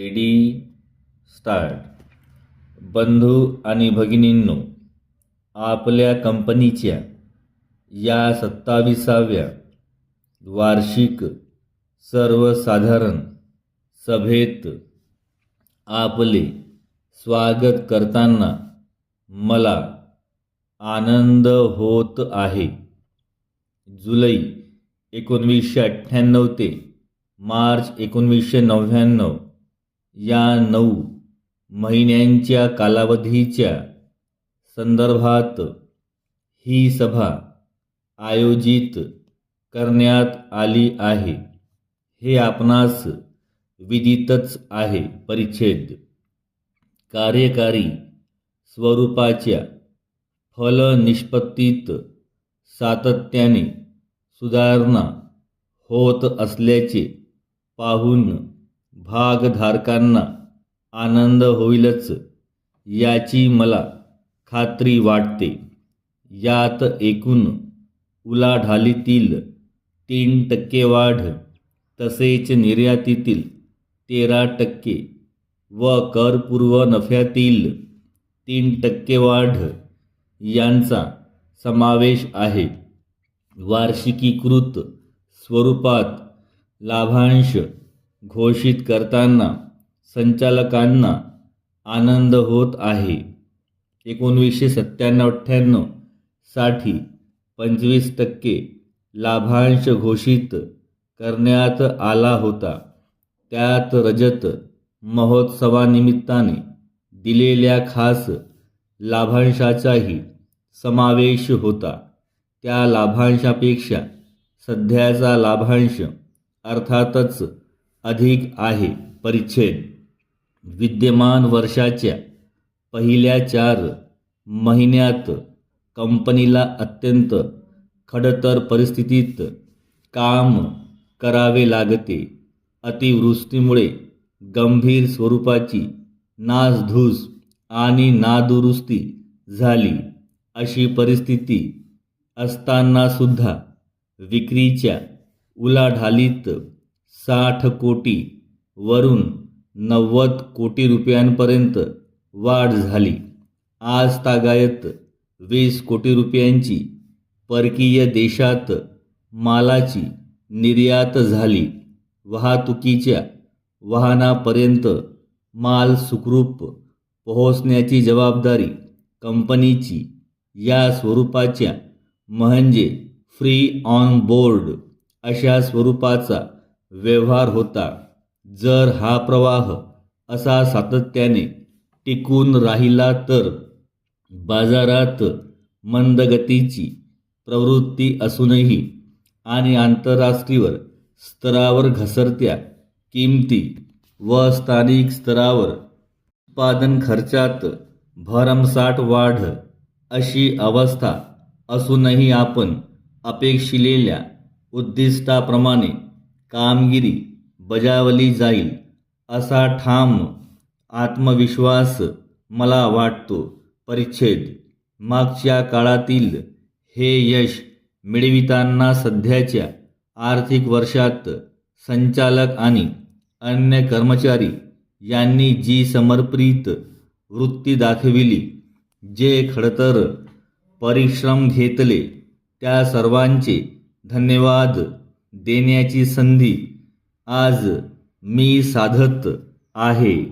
Ready start. बंधू आणि भगिनींनो आपल्या कंपनीच्या या सत्ताविसाव्या वार्षिक सर्वसाधारण सभेत आपले स्वागत करताना मला आनंद होत आहे. जुलै एकोणवीसशे अठ्ठ्याण्णव ते मार्च एकोणवीसशे नव्याण्णव या नऊ महिन्यांच्या कालावधीच्या संदर्भात ही सभा आयोजित करण्यात आली आहे. हे आपणास विदितच आहे. परिच्छेद. कार्यकारी स्वरूपाच्या फलनिष्पत्तीत सातत्याने सुधारणा होत असल्याचे पाहून भागधारकांना आनंद होईलच याची मला खात्री वाटते. यात एकूण उलाढालीतील तीन टक्के वाढ तसेच निर्यातीतील तेरा टक्के व करपूर्व नफ्यातील तीन टक्के वाढ यांचा समावेश आहे. वार्षिकीकृत स्वरूपात लाभांश घोषित करताना संचालकांना आनंद होत आहे. एकोणवीसशे सत्त्याण्णव अठ्ठ्याण्णवसाठी पंचवीस टक्के लाभांश घोषित करण्यात आला होता. त्यात रजत महोत्सवानिमित्ताने दिलेल्या खास लाभांशाचाही समावेश होता. त्या लाभांशापेक्षा सध्याचा लाभांश अर्थातच अधिक आहे. परिच्छेद. विद्यमान वर्षाच्या पहिल्या चार महिन्यात कंपनीला अत्यंत खडतर परिस्थितीत काम करावे लागते. अतिवृष्टीमुळे गंभीर स्वरूपाची नासधूस आणि नादुरुस्ती झाली. अशी परिस्थिती असतानासुद्धा विक्रीच्या उलाढालीत साठ कोटी वरून नव्वद कोटी रुपयांपर्यंत वाढ झाली. आज तागायत वीस कोटी रुपयांची परकीय देशात मालाची निर्यात झाली. वाहतुकीच्या वाहनापर्यंत माल सुखरूप पोहोचण्याची जबाबदारी कंपनीची. या स्वरूपाच्या म्हणजे फ्री ऑन बोर्ड अशा स्वरूपाचा व्यवहार होता. जर हा प्रवाह असा सातत्याने टिकून राहिला तर बाजारात मंदगतीची प्रवृत्ती असूनही आणि आंतरराष्ट्रीय स्तरावर घसरत्या किमती व स्थानिक स्तरावर उत्पादन खर्चात भरमसाठ वाढ अशी अवस्था असूनही आपण अपेक्षिलेल्या उद्दिष्टाप्रमाणे कामगिरी बजावली जाईल असा ठाम आत्मविश्वास मला वाटतो. परिच्छेद मागच्या काळातील हे यश मिळविताना सध्याच्या आर्थिक वर्षात संचालक आणि अन्य कर्मचारी यांनी जी समर्पित वृत्ती दाखविली जे खडतर परिश्रम घेतले त्या सर्वांचे धन्यवाद. देण्याची संधी आज मी साधत आहे.